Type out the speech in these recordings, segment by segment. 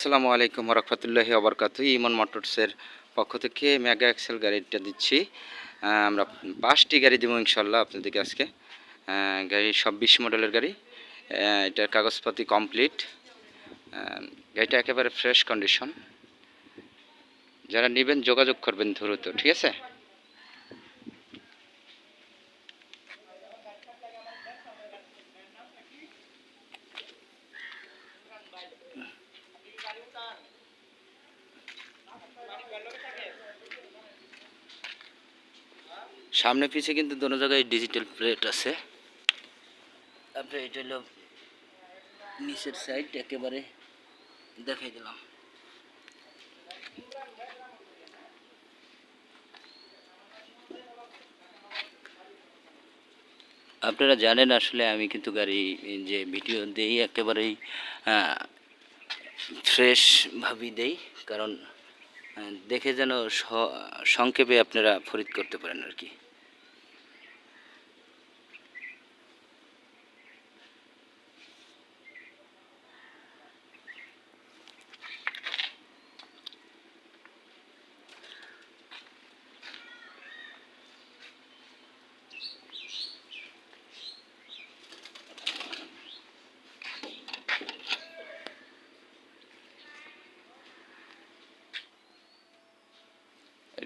আসসালামু আলাইকুম রহমতুল্লাহি আবরকাত ইমন মোটরসের পক্ষ থেকে মেগা এক্সেল গাড়িটা দিচ্ছি। আমরা পাঁচটি গাড়ি দেবো ইনশাল্লাহ আপনাদেরকে আজকে। গাড়ি সব বিশ মডেলের গাড়ি। এটার কাগজপাতি কমপ্লিট। গাড়িটা একেবারে ফ্রেশ কন্ডিশন। যারা নেবেন যোগাযোগ করবেন দ্রুত, ঠিক আছে? সামনে পিছে কিন্তু দোনো জায়গায় ডিজিটাল প্লেট আছে। তারপরে এটা হলো নিচের সাইড একেবারে দেখাই দিলাম। আপনারা জানেন আসলে আমি কিন্তু গাড়ি যে ভিডিও দেই একেবারেই ফ্রেশভাবেই দেই, কারণ দেখে যেন সংক্ষেপে আপনারা ফরিদ করতে পারেন আর কি।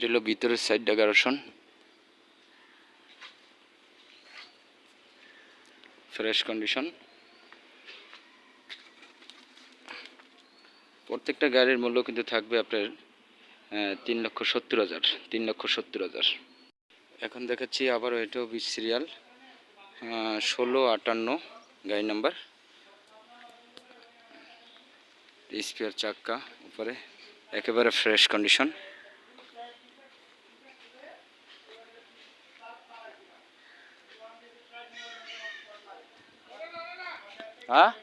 এটা হলো ভিতরের সাইড ডেকোরেশন ফ্রেশ কন্ডিশন প্রত্যেকটা গাড়ির মূল্য কিন্তু থাকবে আপনার তিন লক্ষ সত্তর হাজার, তিন লক্ষ সত্তর হাজার। এখন দেখাচ্ছি আবারও এটাও বিশ সিরিয়াল ষোলো আটান্ন, গাড়ি নাম্বার স্পেয়ার চাক্কা উপরে। একেবারে ফ্রেশ কন্ডিশন 啊？